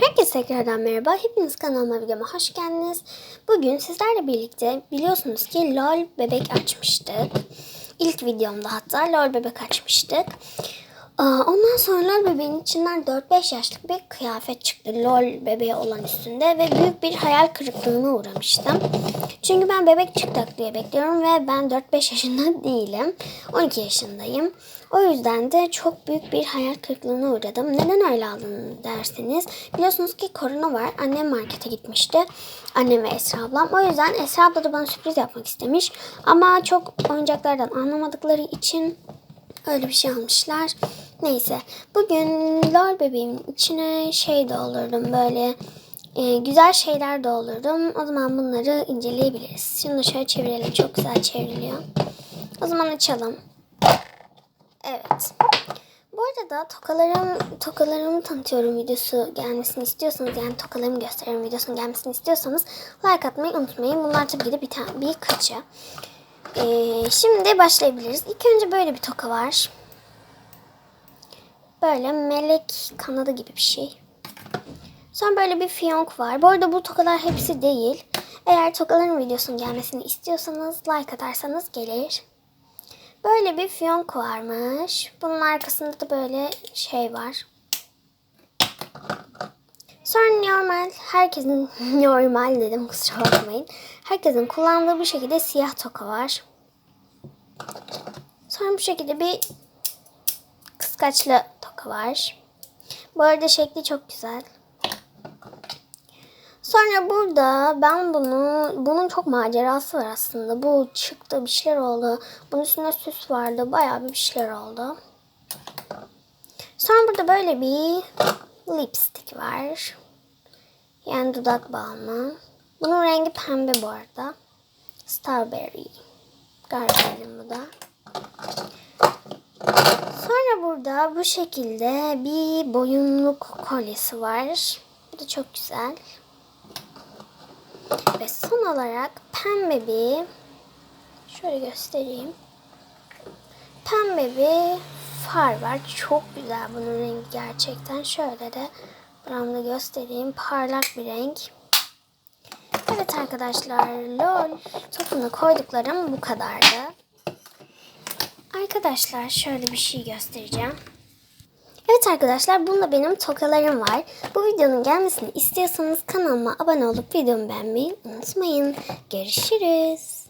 Herkese tekrardan merhaba. Hepiniz kanalıma videoma hoş geldiniz. Bugün sizlerle birlikte biliyorsunuz ki LOL bebek açmıştık. İlk videomda hatta LOL bebek açmıştık. Ondan sonra LOL bebeğin içinden 4-5 yaşlık bir kıyafet çıktı. LOL bebeği olan üstünde ve büyük bir hayal kırıklığına uğramıştım. Çünkü ben bebek çıkacak diye bekliyorum ve ben 4-5 yaşında değilim. 12 yaşındayım. O yüzden de çok büyük bir hayal kırıklığına uğradım. Neden öyle aldın derseniz. Biliyorsunuz ki korona var. Annem markete gitmişti. Annem ve Esra ablam. O yüzden Esra abla da bana sürpriz yapmak istemiş. Ama çok oyuncaklardan anlamadıkları için öyle bir şey almışlar. Neyse. Bugün lol bebeğimin içine şey doldurdum böyle e, güzel şeyler doldurdum. O zaman bunları inceleyebiliriz. Şimdi şöyle çevirelim. Çok güzel çevriliyor. O zaman açalım. Evet. Bu arada tokalarım, tokalarımı tanıtıyorum videosu gelmesini istiyorsanız yani tokalarımı gösteriyorum videosunun gelmesini istiyorsanız like atmayı unutmayın. Bunlar tabii ki de bir tane birkaçı. Ee, şimdi başlayabiliriz. İlk önce böyle bir toka var. Böyle melek kanadı gibi bir şey. Sonra böyle bir fiyonk var. Bu arada bu tokalar hepsi değil. Eğer tokaların videosunun gelmesini istiyorsanız like atarsanız gelir. Böyle bir fiyonk varmış. Bunun arkasında da böyle şey var. Sonra normal, herkesin normal dedim kusura bakmayın. Herkesin kullandığı bu şekilde siyah toka var. Sonra bu şekilde bir kıskaçlı toka var. Bu arada şekli çok güzel. Sonra burada ben bunu, bunun çok macerası var aslında. Bu çıktı bir şeyler oldu. Bunun üstünde süs vardı. Bayağı bir şeyler oldu. Sonra burada böyle bir lipstick var. Yani dudak balmı. Bunun rengi pembe bu arada. Strawberry. Galiba bu da. Sonra burada bu şekilde bir boyunluk kolyesi var. Bu da çok güzel. Ve son olarak pembe bir şöyle göstereyim. Pembe bir far var. Çok güzel bunun rengi gerçekten. Şöyle de buramda göstereyim. Parlak bir renk. Evet arkadaşlar LOL topuna koyduklarım bu kadardı. Arkadaşlar şöyle bir şey göstereceğim. Evet arkadaşlar bunda benim tokalarım var. Bu videonun gelmesini istiyorsanız kanalıma abone olup videomu beğenmeyi unutmayın. Görüşürüz.